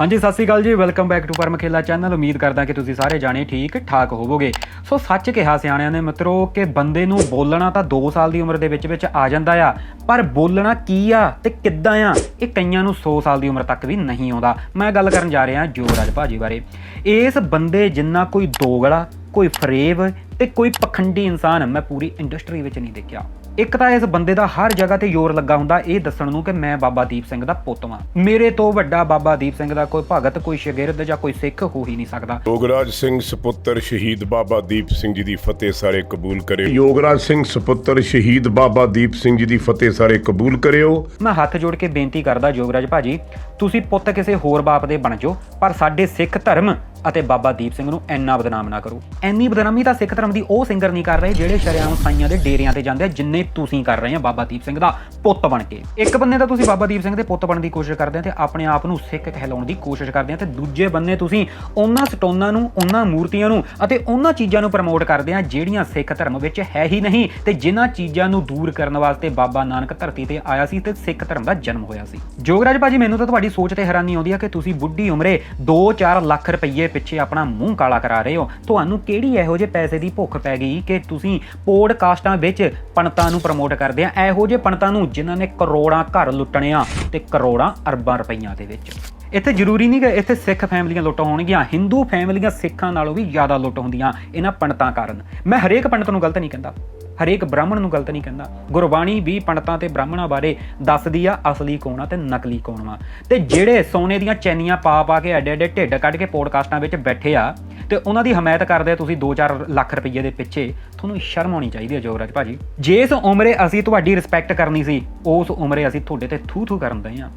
ਹਾਂਜੀ, ਸਤਿ ਸ਼੍ਰੀ ਅਕਾਲ ਜੀ। Welcome back to Param Khela channel ਉਮੀਦ ਕਰਦਾ ਕਿ ਤੁਸੀਂ ਸਾਰੇ ਜਾਣੇ ਠੀਕ, ਠਾਕ ਹੋਵੋਗੇ। ਸੋ ਸੱਚ ਕਿਹਾ ਸਿਆਣਿਆਂ ਨੇ ਮਿੱਤਰੋ ਕਿ ਬੰਦੇ ਨੂੰ ਬੋਲਣਾ ਤਾਂ 2 ਸਾਲ ਦੀ ਉਮਰ ਦੇ ਵਿੱਚ ਵਿੱਚ ਆ ਜਾਂਦਾ ਆ, ਪਰ ਬੋਲਣਾ ਕੀ ਆ ਤੇ ਕਿੱਦਾਂ ਆ, ਇਹ ਕਈਆਂ ਨੂੰ 100 ਸਾਲ ਦੀ ਉਮਰ ਤੱਕ ਵੀ ਨਹੀਂ ਆਉਂਦਾ। ਮੈਂ ਗੱਲ ਕਰਨ ਜਾ ਰਿਹਾ ਜੋਗਰਾਜ ਭਾਜੀ ਬਾਰੇ। ਇਸ ਬੰਦੇ ਜਿੰਨਾ ਕੋਈ ਦੋਗਲਾ, ਕੋਈ ਫਰੇਬ ਤੇ ਕੋਈ ਪਖੰਡੀ ਇਨਸਾਨ ਮੈਂ ਪੂਰੀ ਇੰਡਸਟਰੀ ਵਿੱਚ ਨਹੀਂ ਦੇਖਿਆ। ਇੱਕ ਤਾਂ ਇਸ ਬੰਦੇ ਦਾ ਹਰ ਜਗ੍ਹਾ ਤੇ ਜ਼ੋਰ ਲੱਗਾ ਹੁੰਦਾ ਇਹ ਦੱਸਣ ਨੂੰ ਕਿ ਮੈਂ ਬਾਬਾ ਦੀਪ ਸਿੰਘ ਦਾ ਪੁੱਤ ਵਾਂ। ਮੇਰੇ ਤੋਂ ਵੱਡਾ ਬਾਬਾ ਦੀਪ ਸਿੰਘ ਦਾ ਕੋਈ ਭਗਤ ਕੋਈ ਸ਼ਾਗਿਰਦ ਜਾਂ ਕੋਈ ਸਿੱਖ ਹੋ ਹੀ ਨਹੀਂ ਸਕਦਾ। ਯੋਗਰਾਜ ਸਿੰਘ ਸੁਪੁੱਤਰ ਸ਼ਹੀਦ ਬਾਬਾ ਦੀਪ ਸਿੰਘ ਜੀ ਦੀ ਫਤਿਹ ਸਾਰੇ ਕਬੂਲ ਕਰੇ ਯੋਗਰਾਜ ਸਿੰਘ ਸੁਪੁੱਤਰ ਸ਼ਹੀਦ ਬਾਬਾ ਦੀਪ ਸਿੰਘ ਜੀ ਦੀ ਫਤਿਹ ਸਾਰੇ ਕਬੂਲ ਕਰਿਓ। ਮੈਂ ਹੱਥ ਜੋੜ ਕੇ ਬੇਨਤੀ ਕਰਦਾ ਜੋਗਰਾਜ ਭਾਜੀ ਤੁਸੀਂ ਪੁੱਤ ਕਿਸੇ ਹੋਰ ਬਾਪ ਦੇ ਬਣ ਜਾਓ ਪਰ ਸਾਡੇ ਸਿੱਖ ਧਰਮ ਅਤੇ ਬਾਬਾ ਦੀਪ ਸਿੰਘ ਨੂੰ ਇੰਨਾ ਬਦਨਾਮ ਨਾ ਕਰੋ। ਇੰਨੀ ਬਦਨਾਮੀ ਤਾਂ ਸਿੱਖ ਧਰਮ ਦੀ ਉਹ ਸਿੰਗਰ ਨਹੀਂ ਕਰ ਰਹੇ ਜਿਹੜੇ ਸ਼ਰਿਆਮ ਸਾਈਆਂ ਦੇ ਡੇਰਿਆਂ ਤੇ ਜਾਂਦੇ ਆ ਜਿੰਨੇ ਤੁਸੀਂ ਕਰ ਰਹੇ ਆ ਬਾਬਾ ਦੀਪ ਸਿੰਘ ਦਾ ਪੁੱਤ ਬਣ ਕੇ। ਇੱਕ ਬੰਨੇ ਤਾਂ ਤੁਸੀਂ ਬਾਬਾ ਦੀਪ ਸਿੰਘ ਦੇ ਪੁੱਤ ਬਣਨ ਦੀ ਕੋਸ਼ਿਸ਼ ਕਰਦੇ ਆ ਤੇ ਆਪਣੇ ਆਪ ਨੂੰ ਸਿੱਖ ਕਹਿਲਾਉਣ ਦੀ ਕੋਸ਼ਿਸ਼ ਕਰਦੇ ਆ ਤੇ ਦੂਜੇ ਬੰਨੇ ਤੁਸੀਂ ਉਹਨਾਂ ਸਟੋਨਾਂ ਨੂੰ, ਉਹਨਾਂ ਮੂਰਤੀਆਂ ਨੂੰ ਅਤੇ ਉਹਨਾਂ ਚੀਜ਼ਾਂ ਨੂੰ ਪ੍ਰਮੋਟ ਕਰਦੇ ਆ ਜਿਹੜੀਆਂ ਸਿੱਖ ਧਰਮ ਵਿੱਚ ਹੈ ਹੀ ਨਹੀਂ ਤੇ ਜਿਨ੍ਹਾਂ ਚੀਜ਼ਾਂ ਨੂੰ ਦੂਰ ਕਰਨ ਵਾਸਤੇ ਬਾਬਾ ਨਾਨਕ ਧਰਤੀ ਤੇ ਆਇਆ ਸੀ ਤੇ ਸਿੱਖ ਧਰਮ ਦਾ ਜਨਮ ਹੋਇਆ ਸੀ। ਜੋਗਰਾਜ ਭਾਜੀ, ਮੈਨੂੰ ਤਾਂ ਤੁਹਾਡੀ ਸੋਚ ਤੇ ਹੈਰਾਨੀ ਆਉਂਦੀ ਆ ਕਿ ਤੁਸੀਂ ਬੁੱਢੀ ਉਮਰੇ 2-4 ਲੱਖ ਰੁਪਏ ਪਿੱਛੇ ਆਪਣਾ ਮੂੰਹ ਕਾਲਾ ਕਰਾ ਰਹੇ ਹੋ। ਤੁਹਾਨੂੰ ਕਿਹੜੀ ਇਹੋ ਜਿਹੇ ਪੈਸੇ ਦੀ ਭੁੱਖ ਪੈ ਗਈ ਕਿ ਤੁਸੀਂ ਪੋਡਕਾਸਟਾਂ ਵਿੱਚ ਪੰਡਤਾਂ ਨੂੰ ਪ੍ਰਮੋਟ ਕਰਦੇ ਆ। ਇਹੋ ਜਿਹੇ ਪੰਡਤਾਂ ਨੂੰ ਜਿਨ੍ਹਾਂ ਨੇ ਕਰੋੜਾਂ ਘਰ ਲੁੱਟਣੇ ਆ ਤੇ ਕਰੋੜਾਂ ਅਰਬਾਂ ਰੁਪਈਆਂ ਦੇ ਵਿੱਚ। ਇੱਥੇ ਜ਼ਰੂਰੀ ਨਹੀਂ ਕਿ ਇੱਥੇ ਸਿੱਖ ਫੈਮਲੀਆਂ ਲੁੱਟ ਹੋਣਗੀਆਂ, ਹਿੰਦੂ ਫੈਮਲੀਆਂ ਸਿੱਖਾਂ ਨਾਲੋਂ ਵੀ ਜ਼ਿਆਦਾ ਲੁੱਟ ਹੁੰਦੀਆਂ ਇਹਨਾਂ ਪੰਡਤਾਂ ਕਾਰਨ। ਮੈਂ ਹਰੇਕ ਪੰਡਤ ਨੂੰ ਗਲਤ ਨਹੀਂ ਕਹਿੰਦਾ। ਹਰੇਕ ਬ੍ਰਾਹਮਣ ਨੂੰ ਗਲਤ ਨਹੀਂ ਕਹਿੰਦਾ। ਗੁਰਬਾਣੀ ਵੀ ਪੰਡਤਾਂ ਤੇ ਬ੍ਰਾਹਮਣਾਂ ਬਾਰੇ ਦੱਸਦੀ ਆ, ਅਸਲੀ ਕੌਣ ਆ ਤੇ ਨਕਲੀ ਕੌਣ ਵਾ। ਤੇ ਜਿਹੜੇ ਸੋਨੇ ਦੀਆਂ ਚੈਨੀਆਂ ਪਾ ਪਾ ਕੇ ਐਡੇ ਐਡੇ ਢਿੱਡ ਕੱਢ ਕੇ ਪੋਡਕਾਸਟਾਂ ਵਿੱਚ ਬੈਠੇ ਆ, ਤੇ ਉਹਨਾਂ ਦੀ ਹਮਾਇਤ ਕਰਦੇ ਆ ਤੁਸੀਂ 2-4 ਲੱਖ ਰੁਪਏ ਦੇ ਪਿੱਛੇ, ਤੁਹਾਨੂੰ ਸ਼ਰਮ ਆਉਣੀ ਚਾਹੀਦੀ ਹੈ ਜੋਗਰਾਜ ਭਾਜੀ। ਜਿਸ ਉਮਰੇ ਅਸੀਂ ਤੁਹਾਡੀ ਰਿਸਪੈਕਟ ਕਰਨੀ ਸੀ, ਉਸ ਉਮਰੇ ਅਸੀਂ ਤੁਹਾਡੇ ਤੇ ਥੂ ਥੂ ਕਰਨ ਦਏ ਆ।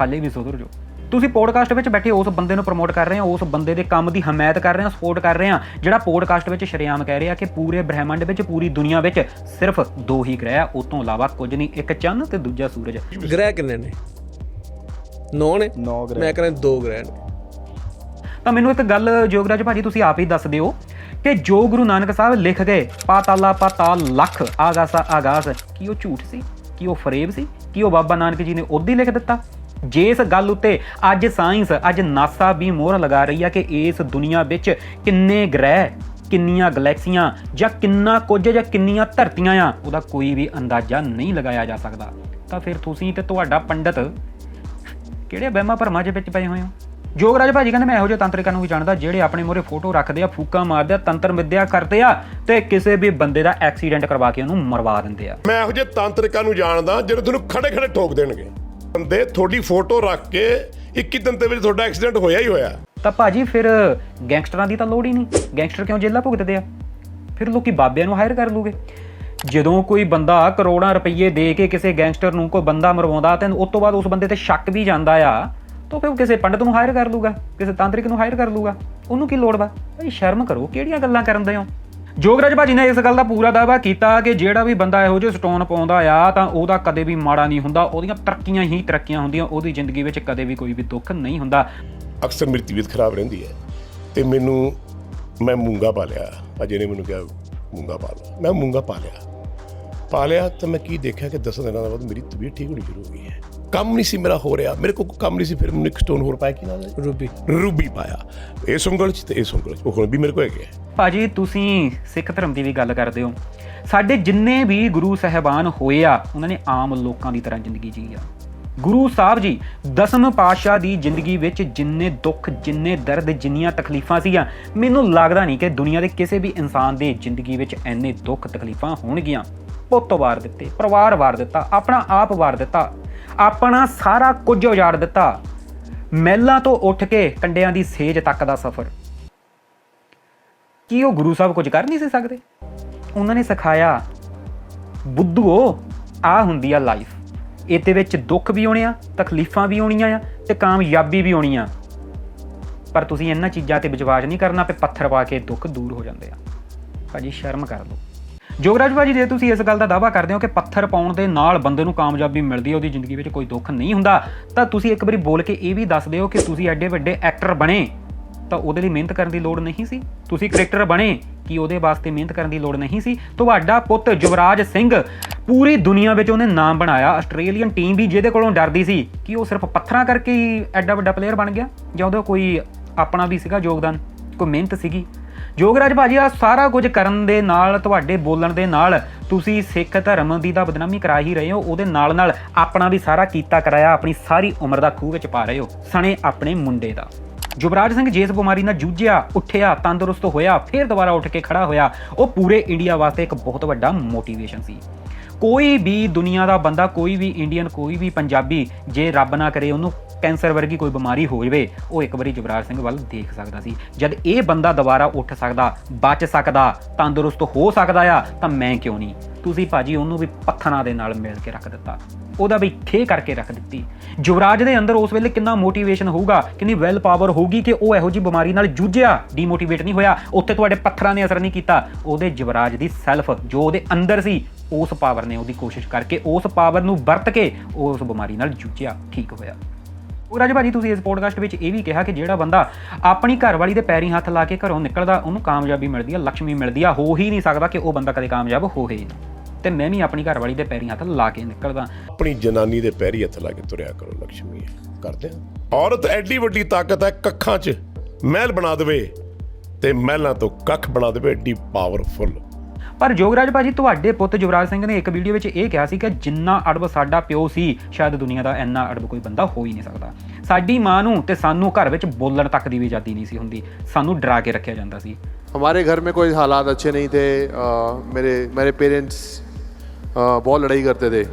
ਹਾਲੇ ਵੀ ਸੁਧਰ ਜੋ ਤੁਸੀਂ ਪੋਡਕਾਸਟ ਵਿੱਚ ਬੈਠੇ ਉਸ ਬੰਦੇ ਨੂੰ ਪ੍ਰਮੋਟ ਕਰ ਰਹੇ ਹੋ ਉਸ ਬੰਦੇ ਦੇ ਕੰਮ ਦੀ ਹਮਾਇਤ ਕਰ ਰਹੇ ਹੋ ਸਪੋਰਟ ਕਰ ਰਹੇ ਆ ਜਿਹੜਾ ਪੋਡਕਾਸਟ ਵਿੱਚ ਸ਼ਰੇਆਮ ਕਹਿ ਰਿਹਾ ਕਿ ਪੂਰੇ ਬ੍ਰਹਿਮੰਡ ਵਿੱਚ ਪੂਰੀ ਦੁਨੀਆ ਵਿੱਚ ਸਿਰਫ ਦੋ ਹੀ ਗ੍ਰਹਿ ਆ ਉਸ ਤੋਂ ਇਲਾਵਾ ਕੁਝ ਨਹੀਂ ਇੱਕ ਚੰਨ ਤੇ ਦੂਜਾ ਸੂਰਜ। ਗ੍ਰਹਿ ਕਿੰਨੇ ਨੇ? 9 ਨੇ? 9 ਗ੍ਰਹਿ। ਮੈਂ ਕਹਿੰਦਾ ਦੋ ਗ੍ਰਹਿ ਨੇ। ਤਾਂ ਮੈਨੂੰ ਇੱਕ ਗੱਲ ਜੋਗਰਾਜ ਭਾਜੀ ਤੁਸੀਂ ਆਪ ਹੀ ਦੱਸ ਦਿਓ ਕਿ ਜੋ ਗੁਰੂ ਨਾਨਕ ਸਾਹਿਬ ਲਿਖ ਗਏ ਪਾਤਾਲਾ ਪਾਤਾਲ ਲੱਖ ਆਗਾਸਾ ਆਗਾਸ ਕੀ ਉਹ ਝੂਠ ਸੀ? ਕੀ ਉਹ ਫਰੇਬ ਸੀ? ਕੀ ਉਹ ਬਾਬਾ ਨਾਨਕ ਜੀ ਨੇ ਉਦੋਂ ਹੀ ਲਿਖ ਦਿੱਤਾ? ਜੇ ਇਸ ਗੱਲ ਉੱਤੇ ਅੱਜ ਸਾਇੰਸ, ਅੱਜ ਨਾਸਾ ਵੀ ਮੋਹਰ ਲਗਾ ਰਹੀ ਆ ਕਿ ਇਸ ਦੁਨੀਆ ਵਿੱਚ ਕਿੰਨੇ ਗ੍ਰਹਿ, ਕਿੰਨੀਆਂ ਗਲੈਕਸੀਆਂ ਜਾਂ ਕਿੰਨਾ ਕੁਝ ਜਾਂ ਕਿੰਨੀਆਂ ਧਰਤੀਆਂ ਆ, ਉਹਦਾ ਕੋਈ ਵੀ ਅੰਦਾਜ਼ਾ ਨਹੀਂ ਲਗਾਇਆ ਜਾ ਸਕਦਾ। ਤਾਂ ਫਿਰ ਤੁਸੀਂ ਤੇ ਤੁਹਾਡਾ ਪੰਡਤ ਕਿਹੜੇ ਵਹਿਮਾਂ ਭਰਮਾਂ ਦੇ ਵਿੱਚ ਪਏ ਹੋਏ ਹੋ? ਜੋਗਰਾਜ ਭਾਜੀ ਕਹਿੰਦੇ, ਮੈਂ ਇਹੋ ਜਿਹੇ ਤੰਤਰਿਕਾਂ ਨੂੰ ਵੀ ਜਾਣਦਾ ਜਿਹੜੇ ਆਪਣੇ ਮੋਰੇ ਫੋਟੋ ਰੱਖਦੇ ਆ, ਫੂਕਾਂ ਮਾਰਦੇ ਆ, ਤੰਤਰ ਵਿਦਿਆ ਕਰਦੇ ਆ ਤੇ ਕਿਸੇ ਵੀ ਬੰਦੇ ਦਾ ਐਕਸੀਡੈਂਟ ਕਰਵਾ ਕੇ ਉਹਨੂੰ ਮਰਵਾ ਦਿੰਦੇ ਆ। ਮੈਂ ਇਹੋ ਜਿਹੇ ਤਾਂਤਰਿਕਾਂ ਨੂੰ ਜਾਣਦਾ ਜਿਹੜੇ ਤੁਹਾਨੂੰ ਖੜੇ ਖੜੇ ਠੋਕ ਦੇਣਗੇ। ਬੰਦੇ, ਤੁਹਾਡੀ ਫੋਟੋ ਰੱਖ ਕੇ 21 ਦਿਨ ਦੇ ਵਿੱਚ ਤੁਹਾਡਾ ਐਕਸੀਡੈਂਟ ਹੋਇਆ ਹੀ ਹੋਇਆ। ਤਾਂ ਭਾਜੀ ਫਿਰ ਗੈਂਗਸਟਰਾਂ ਦੀ ਤਾਂ ਲੋੜ ਹੀ ਨਹੀਂ। ਗੈਂਗਸਟਰ ਕਿਉਂ ਜੇਲ੍ਹਾਂ ਭੁਗਤਦੇ ਆ? ਫਿਰ ਲੋਕੀ ਬਾਬਿਆਂ ਨੂੰ ਹਾਇਰ ਕਰ ਲੂਗੇ। ਜਦੋਂ ਕੋਈ ਬੰਦਾ ਕਰੋੜਾਂ ਰੁਪਏ ਦੇ ਕੇ ਕਿਸੇ ਗੈਂਗਸਟਰ ਨੂੰ ਕੋਈ ਬੰਦਾ ਮਰਵਾਉਂਦਾ ਤੇ ਉਸ ਤੋਂ ਬਾਅਦ ਉਸ ਬੰਦੇ ਤੇ ਸ਼ੱਕ ਵੀ ਜਾਂਦਾ ਆ, ਤਾਂ ਫਿਰ ਉਹ ਕਿਸੇ ਪੰਡਤ ਨੂੰ ਹਾਇਰ ਕਰ ਲੂਗਾ, ਕਿਸੇ ਤਾਂਤਰਿਕ ਨੂੰ ਹਾਇਰ ਕਰ ਲੂਗਾ। ਉਹਨੂੰ ਕੀ ਲੋੜ ਵਾ? ਭਾਈ ਸ਼ਰਮ ਕਰੋ, ਕਿਹੜੀਆਂ ਗੱਲਾਂ ਕਰਦੇ ਹੋ? ਜੋਗਰਾਜ ਭਾਜੀ ਨੇ ਇਸ ਗੱਲ ਦਾ ਪੂਰਾ ਦਾਅਵਾ ਕੀਤਾ ਕਿ ਜਿਹੜਾ ਵੀ ਬੰਦਾ ਇਹੋ ਜਿਹੇ ਸਟੋਨ ਪਾਉਂਦਾ ਆ, ਤਾਂ ਉਹਦਾ ਕਦੇ ਵੀ ਮਾੜਾ ਨਹੀਂ ਹੁੰਦਾ। ਉਹਦੀਆਂ ਤਰੱਕੀਆਂ ਹੀ ਤਰੱਕੀਆਂ ਹੁੰਦੀਆਂ, ਉਹਦੀ ਜ਼ਿੰਦਗੀ ਵਿੱਚ ਕਦੇ ਵੀ ਕੋਈ ਵੀ ਦੁੱਖ ਨਹੀਂ ਹੁੰਦਾ। ਅਕਸਰ ਮੇਰੀ ਤਬੀਅਤ ਖਰਾਬ ਰਹਿੰਦੀ ਹੈ ਤੇ ਮੈਨੂੰ ਮੈਂ ਮੂੰਗਾ ਪਾ ਲਿਆ। ਅਜੇ ਨੇ ਮੈਨੂੰ ਕਿਹਾ, ਮੂੰਗਾ ਪਾ ਲਓ। ਮੈਂ ਮੂੰਗਾ ਪਾ ਲਿਆ। ਪਾ ਲਿਆ ਤਾਂ ਮੈਂ ਕੀ ਦੇਖਿਆ ਕਿ 10 ਦਿਨਾਂ ਬਾਅਦ ਮੇਰੀ ਤਬੀਅਤ ਠੀਕ ਹੋਣੀ ਸ਼ੁਰੂ ਹੋ ਗਈ ਹੈ। ਕੰਮ ਨਹੀਂ ਸੀ ਮੇਰਾ ਹੋ ਰਿਹਾ। ਮੇਰੇ ਕੋਲ ਕੰਮ ਨਹੀਂ ਸੀ ਫਿਰ ਮੈਨੂੰ ਇੱਕ ਸਟੋਨ ਹੋਰ ਪਾਇਆ ਕੀ ਨਾਲ ਰੂਬੀ। ਰੂਬੀ ਪਾਇਆ। ਇਸ ਉਂਗਲ 'ਚ ਤੇ ਇਸ ਉਂਗਲ 'ਚ ਉਹ ਹੁਣ ਵੀ ਮੇਰੇ ਕੋਲ ਹੈਗੇ ਭਾਜੀ ਤੁਸੀਂ ਸਿੱਖ ਧਰਮ ਦੀ ਵੀ ਗੱਲ ਕਰਦੇ ਹੋ। ਸਾਡੇ ਜਿੰਨੇ ਵੀ ਗੁਰੂ ਸਹਿਬਾਨ ਹੋਏ ਆ ਉਹਨਾਂ ਨੇ ਆਮ ਲੋਕਾਂ ਦੀ ਤਰ੍ਹਾਂ ਜ਼ਿੰਦਗੀ ਜੀ ਆ। ਗੁਰੂ ਸਾਹਿਬ ਜੀ ਦਸਮ ਪਾਤਸ਼ਾਹ ਦੀ ਜ਼ਿੰਦਗੀ ਵਿੱਚ ਜਿੰਨੇ ਦੁੱਖ ਜਿੰਨੇ ਦਰਦ ਜਿੰਨੀਆਂ ਤਕਲੀਫਾਂ ਸੀਆਂ ਮੈਨੂੰ ਲੱਗਦਾ ਨਹੀਂ ਕਿ ਦੁਨੀਆ ਦੇ ਕਿਸੇ ਵੀ ਇਨਸਾਨ ਦੇ ਜ਼ਿੰਦਗੀ ਵਿੱਚ ਐਨੇ ਦੁੱਖ ਤਕਲੀਫਾਂ ਹੋਣਗੀਆਂ। ਪੁੱਤ ਵਾਰ ਦਿੱਤੇ ਪਰਿਵਾਰ ਵਾਰ ਦਿੱਤਾ ਆਪਣਾ ਆਪ ਵਾਰ ਦਿੱਤਾ। ਆਪਣਾ ਸਾਰਾ ਕੁਝ ਉਜਾੜ ਦਿੱਤਾ। ਮਹਿਲਾਂ ਤੋਂ ਉੱਠ ਕੇ ਕੰਡਿਆਂ ਦੀ ਸੇਜ ਤੱਕ ਦਾ ਸਫ਼ਰ। ਕੀ ਉਹ ਗੁਰੂ ਸਾਹਿਬ ਕੁਝ ਕਰ ਨਹੀਂ ਸੀ ਸਕਦੇ? ਉਹਨਾਂ ਨੇ ਸਿਖਾਇਆ, ਬੁੱਧੂਓ ਆ ਹੁੰਦੀ ਆ ਲਾਈਫ। ਇਹਦੇ ਵਿੱਚ ਦੁੱਖ ਵੀ ਆਉਣੇ ਆ ਤਕਲੀਫਾਂ ਵੀ ਆਉਣੀਆਂ ਆ ਤੇ ਕਾਮਯਾਬੀ ਵੀ ਆਉਣੀ ਆ। ਪਰ ਤੁਸੀਂ ਇਹਨਾਂ ਚੀਜ਼ਾਂ ਤੇ ਵਿਸ਼ਵਾਸ ਨਹੀਂ ਕਰਨਾ ਤੇ ਪੱਥਰ ਪਾ ਕੇ ਦੁੱਖ ਦੂਰ ਹੋ ਜਾਂਦੇ ਆ। ਭਾਜੀ, ਸ਼ਰਮ ਕਰ ਲਓ। ਜੋਗਰਾਜ ਭਾਜੀ, ਜੇ ਤੁਸੀਂ ਇਸ ਗੱਲ ਦਾ ਦਾਅਵਾ ਕਰਦੇ ਹੋ ਕਿ ਪੱਥਰ ਪਾਉਣ ਦੇ ਨਾਲ ਬੰਦੇ ਨੂੰ ਕਾਮਯਾਬੀ ਮਿਲਦੀ ਹੈ, ਉਹਦੀ ਜ਼ਿੰਦਗੀ ਵਿੱਚ ਕੋਈ ਦੁੱਖ ਨਹੀਂ ਹੁੰਦਾ, ਤਾਂ ਤੁਸੀਂ ਇੱਕ ਵਾਰੀ ਬੋਲ ਕੇ ਇਹ ਵੀ ਦੱਸ ਦਿਓ ਕਿ ਤੁਸੀਂ ਐਡੇ ਵੱਡੇ ਐਕਟਰ ਬਣੇ, ਤਾਂ ਉਹਦੇ ਲਈ ਮਿਹਨਤ ਕਰਨ ਦੀ ਲੋੜ ਨਹੀਂ ਸੀ। ਤੁਸੀਂ ਕ੍ਰਿਕਟਰ ਬਣੇ, ਕਿ ਉਹਦੇ ਵਾਸਤੇ ਮਿਹਨਤ ਕਰਨ ਦੀ ਲੋੜ ਨਹੀਂ ਸੀ। ਤੁਹਾਡਾ ਪੁੱਤ ਯੁਵਰਾਜ ਸਿੰਘ ਪੂਰੀ ਦੁਨੀਆ ਵਿੱਚ ਉਹਨੇ ਨਾਮ ਬਣਾਇਆ, ਆਸਟ੍ਰੇਲੀਅਨ ਟੀਮ ਵੀ ਜਿਹਦੇ ਕੋਲੋਂ ਡਰਦੀ ਸੀ ਕਿ ਉਹ ਸਿਰਫ ਪੱਥਰਾਂ ਕਰਕੇ ਹੀ ਐਡਾ ਵੱਡਾ ਪਲੇਅਰ ਬਣ ਗਿਆ, ਜਾਂ ਉਹਦਾ ਕੋਈ ਆਪਣਾ ਵੀ ਸੀਗਾ ਯੋਗਦਾਨ, ਕੋਈ ਮਿਹਨਤ ਸੀਗੀ। ਜੋਗਰਾਜ ਭਾਜੀ ਆ ਸਾਰਾ ਕੁਝ ਕਰਨ ਦੇ ਨਾਲ, ਤੁਹਾਡੇ ਬੋਲਣ ਦੇ ਨਾਲ ਤੁਸੀਂ ਸਿੱਖ ਧਰਮ ਦੀ ਤਾਂ ਬਦਨਾਮੀ ਕਰਾ ਹੀ ਰਹੇ ਹੋ, ਉਹਦੇ ਨਾਲ ਨਾਲ ਆਪਣਾ ਵੀ ਸਾਰਾ ਕੀਤਾ ਕਰਾਇਆ, ਆਪਣੀ ਸਾਰੀ ਉਮਰ ਦਾ ਖੂਹ ਵਿੱਚ ਪਾ ਰਹੇ ਹੋ, ਸਣੇ ਆਪਣੇ ਮੁੰਡੇ ਦਾ। ਯੁਵਰਾਜ ਸਿੰਘ ਜਿਸ ਬਿਮਾਰੀ ਨਾਲ ਜੂਝਿਆ, ਉੱਠਿਆ, ਤੰਦਰੁਸਤ ਹੋਇਆ, ਫਿਰ ਦੁਬਾਰਾ ਉੱਠ ਕੇ ਖੜਾ ਹੋਇਆ, ਉਹ ਪੂਰੇ ਇੰਡੀਆ ਵਾਸਤੇ ਇੱਕ ਬਹੁਤ ਵੱਡਾ ਮੋਟੀਵੇਸ਼ਨ ਸੀ। ਕੋਈ ਵੀ ਦੁਨੀਆ ਦਾ ਬੰਦਾ, ਕੋਈ ਵੀ ਇੰਡੀਅਨ ਕੋਈ ਵੀ ਪੰਜਾਬੀ, ਜੇ ਰੱਬ ਨਾ ਕਰੇ, ਉਹਨੂੰ ਕੈਂਸਰ ਵਰਗੀ ਕੋਈ ਬਿਮਾਰੀ ਹੋ ਜਾਵੇ ਉਹ ਇੱਕ ਵਾਰੀ ਯੁਵਰਾਜ ਸਿੰਘ ਵੱਲ ਦੇਖ ਸਕਦਾ ਸੀ। ਜਦ ਇਹ ਬੰਦਾ ਦੁਬਾਰਾ ਉੱਠ ਸਕਦਾ, ਬਚ ਸਕਦਾ, ਤੰਦਰੁਸਤ ਹੋ ਸਕਦਾ ਆ, ਤਾਂ ਮੈਂ ਕਿਉਂ ਨਹੀਂ? ਤੁਸੀਂ ਭਾਜੀ ਉਹਨੂੰ ਵੀ ਪੱਥਰਾਂ ਦੇ ਨਾਲ ਮਿਲ ਕੇ ਰੱਖ ਦਿੱਤਾ। ਉਹਦਾ ਵੀ ਠੇ ਕਰਕੇ ਰੱਖ ਦਿੱਤੀ। ਯੁਵਰਾਜ ਦੇ ਅੰਦਰ ਉਸ ਵੇਲੇ ਕਿੰਨਾ ਮੋਟੀਵੇਸ਼ਨ ਹੋਊਗਾ, ਕਿੰਨੀ ਵੈਲ ਪਾਵਰ ਹੋਊਗੀ ਕਿ ਉਹ ਇਹੋ ਜੀ ਬਿਮਾਰੀ ਨਾਲ ਜੂਝਿਆ ਡੀਮੋਟੀਵੇਟ ਨਹੀਂ ਹੋਇਆ, ਉੱਥੇ ਤੁਹਾਡੇ ਪੱਥਰਾਂ ਨੇ ਅਸਰ ਨਹੀਂ ਕੀਤਾ। ਉਹਦੇ ਯੁਵਰਾਜ ਦੀ ਸੈਲਫ ਜੋ ਉਹਦੇ ਅੰਦਰ ਸੀ, ਉਸ ਪਾਵਰ ਨੇ ਉਹਦੀ ਕੋਸ਼ਿਸ਼ ਕਰਕੇ ਉਸ ਪਾਵਰ ਨੂੰ ਵਰਤ ਕੇ ਉਹ ਉਸ ਬਿਮਾਰੀ ਨਾਲ ਜੂਝਿਆ, ਠੀਕ ਹੋਇਆ। ਰਾਜ ਭਾਜੀ, ਤੁਸੀਂ ਇਸ ਪੋਡਕਾਸਟ ਵਿੱਚ ਇਹ ਵੀ ਕਿਹਾ ਕਿ ਜਿਹੜਾ ਬੰਦਾ ਆਪਣੀ ਘਰਵਾਲੀ ਦੇ ਪੈਰੀਂ ਹੱਥ ਲਾ ਕੇ ਘਰੋਂ ਨਿਕਲਦਾ, ਉਹਨੂੰ ਕਾਮਯਾਬੀ ਮਿਲਦੀ ਆ ਲక్ష్ਮੀ ਮਿਲਦੀ ਆ, ਹੋ ਹੀ ਨਹੀਂ ਸਕਦਾ ਕਿ ਉਹ ਬੰਦਾ ਕਦੇ ਕਾਮਯਾਬ ਹੋਵੇ। ਹੀ ਤੇ ਮੈਂ ਵੀ ਆਪਣੀ ਘਰਵਾਲੀ ਦੇ ਪੈਰੀਂ ਹੱਥ ਲਾ ਕੇ ਨਿਕਲਦਾ। ਆਪਣੀ ਜਨਾਨੀ ਦੇ ਪੈਰੀਂ ਹੱਥ ਲਾ ਕੇ ਤੁਰਿਆ ਕਰੋ ਲక్ష్ਮੀ ਕਰਦੇ ਆ। ਔਰਤ ਐਡੀ ਵੱਡੀ ਤਾਕਤ ਹੈ ਕੱਖਾਂ 'ਚ। ਮਹਿਲ ਬਣਾ ਦੇਵੇ ਤੇ ਮਹਿਲਾਂ ਤੋਂ ਕੱਖ ਬਣਾ ਦੇਵੇ, ਐਡੀ ਪਾਵਰਫੁਲ ਪਰ ਜੋਗਰਾਜ ਭਾਜੀ ਤੁਹਾਡੇ ਪੁੱਤ ਯੁਵਰਾਜ ਸਿੰਘ ਨੇ ਇੱਕ ਵੀਡੀਓ ਵਿੱਚ ਇਹ ਕਿਹਾ ਸੀ ਕਿ ਜਿੰਨਾ ਅੜਬ ਸਾਡਾ ਪਿਓ ਸੀ ਸ਼ਾਇਦ ਦੁਨੀਆ ਦਾ ਇੰਨਾ ਅੜਬ ਕੋਈ ਬੰਦਾ ਹੋ ਹੀ ਨਹੀਂ ਸਕਦਾ ਸਾਡੀ ਮਾਂ ਨੂੰ ਤੇ ਸਾਨੂੰ ਘਰ ਵਿੱਚ ਬੋਲਣ ਤੱਕ ਦੀ ਵੀ ਆਜ਼ਾਦੀ ਨਹੀਂ ਸੀ ਹੁੰਦੀ ਸਾਨੂੰ ਡਰਾ ਕੇ ਰੱਖਿਆ ਜਾਂਦਾ ਸੀ हमारे घर में कोई हालात अच्छे नहीं थे अ, मेरे मेरे पेरेंट्स बहुत लड़ाई करते थे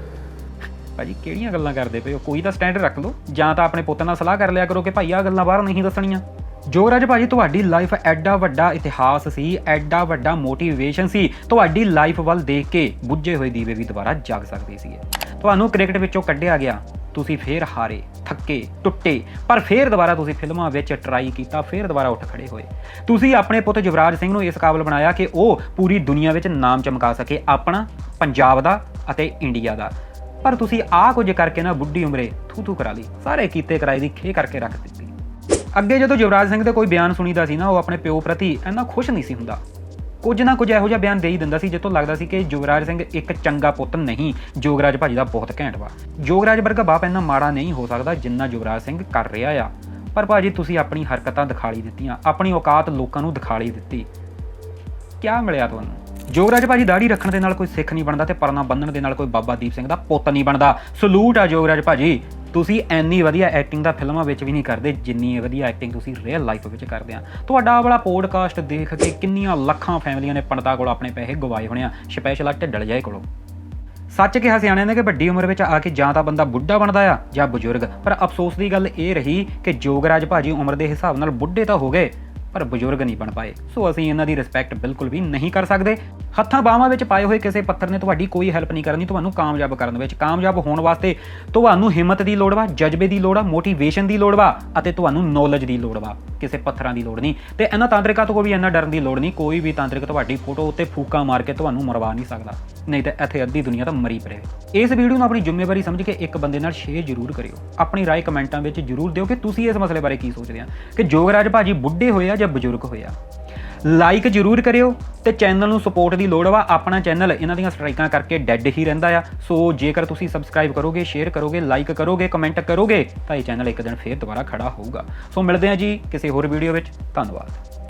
ਭਾਜੀ ਕਿਹੜੀਆਂ ਗੱਲਾਂ ਕਰਦੇ ਪਏ ਹੋ ਕੋਈ ਤਾਂ ਸਟੈਂਡ ਰੱਖ ਲਓ ਜਾਂ ਤਾਂ ਆਪਣੇ ਪੁੱਤ ਨਾਲ ਸਲਾਹ ਕਰ ਲਿਆ ਕਰੋ ਕਿ ਭਾਈ ਆ ਗੱਲਾਂ ਬਾਹਰ ਨਹੀਂ ਦੱਸਣੀਆਂ ਜੋਗਰਾਜ ਭਾਜੀ, ਤੁਹਾਡੀ ਲਾਈਫ ਐਡਾ ਵੱਡਾ ਇਤਿਹਾਸ ਸੀ, ਐਡਾ ਵੱਡਾ ਮੋਟੀਵੇਸ਼ਨ ਸੀ, ਤੁਹਾਡੀ ਲਾਈਫ ਵੱਲ ਦੇਖ ਕੇ ਬੁੱਝੇ ਹੋਏ ਦੀਵੇ ਵੀ ਦੁਬਾਰਾ ਜਗ ਸਕਦੇ ਸੀ ਤੁਹਾਨੂੰ ਕ੍ਰਿਕਟ ਵਿੱਚੋਂ ਕੱਢਿਆ ਗਿਆ, ਤੁਸੀਂ ਫੇਰ ਹਾਰੇ, ਥੱਕੇ, ਟੁੱਟੇ, ਪਰ ਫੇਰ ਦੁਬਾਰਾ ਤੁਸੀਂ ਫਿਲਮਾਂ ਵਿੱਚ ਟਰਾਈ ਕੀਤਾ, ਫੇਰ ਦੁਬਾਰਾ ਉੱਠ ਖੜੇ ਹੋਏ। ਤੁਸੀਂ ਆਪਣੇ ਪੁੱਤ ਯੁਵਰਾਜ ਸਿੰਘ ਨੂੰ ਇਸ ਕਾਬਲ ਬਣਾਇਆ ਕਿ ਉਹ ਪੂਰੀ ਦੁਨੀਆ ਵਿੱਚ ਨਾਮ ਚਮਕਾ ਸਕੇ, ਆਪਣਾ, ਪੰਜਾਬ ਦਾ ਅਤੇ ਇੰਡੀਆ ਦਾ। ਪਰ ਤੁਸੀਂ ਆਹ ਕੁਝ ਕਰਕੇ ਨਾ ਬੁੱਢੀ ਉਮਰੇ ਥੂ ਥੂ ਕਰਾ ਲਈ, ਸਾਰੇ ਕੀਤੇ ਕਰਾਈ ਦੀ ਖੇ ਕਰਕੇ ਰੱਖ ਦਿੱਤੀ। ਅੱਗੇ ਜਦੋਂ ਯੁਵਰਾਜ ਸਿੰਘ ਦੇ ਕੋਈ ਬਿਆਨ ਸੁਣੀਦਾ ਸੀ ਨਾ, ਉਹ ਆਪਣੇ ਪਿਓ ਪ੍ਰਤੀ ਇੰਨਾ ਖੁਸ਼ ਨਹੀਂ ਸੀ ਹੁੰਦਾ। ਕੁਝ ਨਾ ਕੁਝ ਇਹੋ ਜਿਹਾ ਬਿਆਨ ਦੇ ਹੀ ਦਿੰਦਾ ਸੀ ਜਿੱਤੋਂ ਲੱਗਦਾ ਸੀ ਕਿ ਯੁਵਰਾਜ ਸਿੰਘ ਇੱਕ ਚੰਗਾ ਪੁੱਤ ਨਹੀਂ, ਜੋਗਰਾਜ ਭਾਜੀ ਦਾ ਬਹੁਤ ਘੈਂਟ ਵਾ। ਜੋਗਰਾਜ ਵਰਗਾ ਬਾਪ ਇੰਨਾ ਮਾੜਾ ਨਹੀਂ ਹੋ ਸਕਦਾ ਜਿੰਨਾ ਯੁਵਰਾਜ ਸਿੰਘ ਕਰ ਰਿਹਾ ਆ। ਪਰ ਭਾਜੀ, ਤੁਸੀਂ ਆਪਣੀ ਹਰਕਤਾਂ ਦਿਖਾਲੀ ਦਿੱਤੀਆਂ, ਆਪਣੀ ਔਕਾਤ ਲੋਕਾਂ ਨੂੰ ਦਿਖਾਲੀ ਦਿੱਤੀ। ਕਿਆ ਮਿਲਿਆ ਤੁਹਾਨੂੰ? ਜੋਗਰਾਜ ਭਾਜੀ ਦਾੜੀ ਰੱਖਣ ਦੇ ਨਾਲ ਕੋਈ ਸਿੱਖ ਨਹੀਂ ਬਣਦਾ ਤੇ ਪਰਨਾ ਬੰਨਣ ਦੇ ਨਾਲ ਕੋਈ ਬਾਬਾ ਦੀਪ ਸਿੰਘ ਦਾ ਪੁੱਤ ਨਹੀਂ ਬਣਦਾ। ਸਲੂਟ ਆ ਜੋਗਰਾਜ ਭਾਜੀ। ਤੁਸੀਂ ਐਨੀ ਵਧੀਆ ਐਕਟਿੰਗ ਦਾ ਫਿਲਮਾਂ ਵਿੱਚ ਵੀ ਨਹੀਂ ਕਰਦੇ, ਜਿੰਨੀ ਵਧੀਆ ਐਕਟਿੰਗ ਤੁਸੀਂ ਰੀਅਲ ਲਾਈਫ ਵਿੱਚ ਕਰਦੇ ਆ। ਤੁਹਾਡਾ ਆਹ ਵਾਲਾ ਪੋਡਕਾਸਟ ਦੇਖ ਕੇ ਕਿੰਨੀਆਂ ਲੱਖਾਂ ਫੈਮਲੀਆਂ ਨੇ ਪੰਡਤਾਂ ਕੋਲ ਆਪਣੇ ਪੈਸੇ ਗਵਾਏ ਹੋਣੇ ਆ ਸਪੈਸ਼ਲ ਆ ਢੱਡਲ ਜਾਏ ਕੋਲੋਂ। ਸੱਚ ਕਿਹਾ ਸਿਆਣਿਆਂ ਨੇ ਕਿ ਵੱਡੀ ਉਮਰ ਵਿੱਚ ਆ ਕੇ ਜਾਂ ਤਾਂ ਬੰਦਾ ਬੁੱਢਾ ਬਣਦਾ ਆ ਜਾਂ ਬਜ਼ੁਰਗ, ਪਰ ਅਫਸੋਸ ਦੀ ਗੱਲ ਇਹ ਰਹੀ ਕਿ ਜੋਗਰਾਜ ਭਾਜੀ ਉਮਰ ਦੇ ਹਿਸਾਬ ਨਾਲ ਬੁੱਢੇ ਤਾਂ ਹੋ ਗਏ। ਪਰ ਬਜ਼ੁਰਗ ਨਹੀਂ ਬਣ ਪਾਏ। ਸੋ ਅਸੀਂ ਇਹਨਾਂ ਦੀ ਰਿਸਪੈਕਟ ਬਿਲਕੁਲ ਵੀ ਨਹੀਂ ਕਰ ਸਕਦੇ। ਹੱਥਾਂ ਬਾਹਾਂ ਵਿੱਚ ਪਾਏ ਹੋਏ ਕਿਸੇ ਪੱਥਰ ਨੇ ਤੁਹਾਡੀ ਕੋਈ ਹੈਲਪ ਨਹੀਂ ਕਰਨੀ, ਤੁਹਾਨੂੰ ਕਾਮਯਾਬ ਕਰਨ ਵਿੱਚ। ਕਾਮਯਾਬ ਹੋਣ ਵਾਸਤੇ ਤੁਹਾਨੂੰ ਹਿੰਮਤ ਦੀ ਲੋੜ ਵਾ, ਜਜ਼ਬੇ ਦੀ ਲੋੜ ਆ ਮੋਟੀਵੇਸ਼ਨ ਦੀ ਲੋੜ ਵਾ ਅਤੇ ਤੁਹਾਨੂੰ ਨੌਲੇਜ ਦੀ ਲੋੜ ਵਾ। ਕਿਸੇ ਪੱਥਰਾਂ ਦੀ ਲੋੜ ਨਹੀਂ ਤੇ ਇਹਨਾਂ ਤਾਂਤਰਿਕਾਂ ਤੋਂ ਕੋਈ ਵੀ ਇੰਨਾ ਡਰਨ ਦੀ ਲੋੜ ਨਹੀਂ ਕੋਈ ਵੀ ਤਾਂਤਰਿਕ ਤੁਹਾਡੀ ਫੋਟੋ ਉੱਤੇ ਫੂਕਾ ਮਾਰ ਕੇ ਤੁਹਾਨੂੰ ਮਰਵਾ ਨਹੀਂ ਸਕਦਾ ਨਹੀਂ ਤਾਂ ਇੱਥੇ ਅੱਧੀ ਦੁਨੀਆ ਤਾਂ ਮਰੀ ਪਰੇ ਇਸ ਵੀਡੀਓ ਨੂੰ ਆਪਣੀ ਜ਼ਿੰਮੇਵਾਰੀ ਸਮਝ ਕੇ ਇੱਕ ਬੰਦੇ ਨਾਲ ਸ਼ੇਅਰ ਜ਼ਰੂਰ ਕਰਿਓ ਆਪਣੀ رائے ਕਮੈਂਟਾਂ ਵਿੱਚ ਜ਼ਰੂਰ ਦਿਓ ਕਿ ਤੁਸੀਂ ਇਸ ਮਸਲੇ ਬਾਰੇ ਕੀ ਸੋਚਦੇ ਆ ਕਿ ਜੋਗਰਾਜ ਭਾਜੀ ਬੁੱਢੇ ਹੋਏ ਆ ਜਾਂ ਬਜ਼ੁਰਗ ਹੋਏ ਆ ਲਾਈਕ ਜ਼ਰੂਰ ਕਰਿਓ ਤੇ ਚੈਨਲ ਨੂੰ ਸਪੋਰਟ ਦੀ ਲੋੜ ਵਾ। ਆਪਣਾ ਚੈਨਲ ਇਹਨਾਂ ਦੀਆਂ ਸਟ੍ਰਾਈਕਾਂ ਕਰਕੇ ਡੈੱਡ ਹੀ ਰਹਿੰਦਾ ਆ। ਸੋ ਜੇਕਰ ਤੁਸੀਂ ਸਬਸਕ੍ਰਾਈਬ ਕਰੋਗੇ ਸ਼ੇਅਰ ਕਰੋਗੇ ਲਾਈਕ ਕਰੋਗੇ ਕਮੈਂਟ ਕਰੋਗੇ, ਤਾਂ ਇਹ ਚੈਨਲ ਇੱਕ ਦਿਨ ਫੇਰ ਦੁਬਾਰਾ ਖੜਾ ਹੋਊਗਾ। ਸੋ ਮਿਲਦੇ ਹਾਂ ਜੀ ਕਿਸੇ ਹੋਰ ਵੀਡੀਓ ਵਿੱਚ। ਧੰਨਵਾਦ।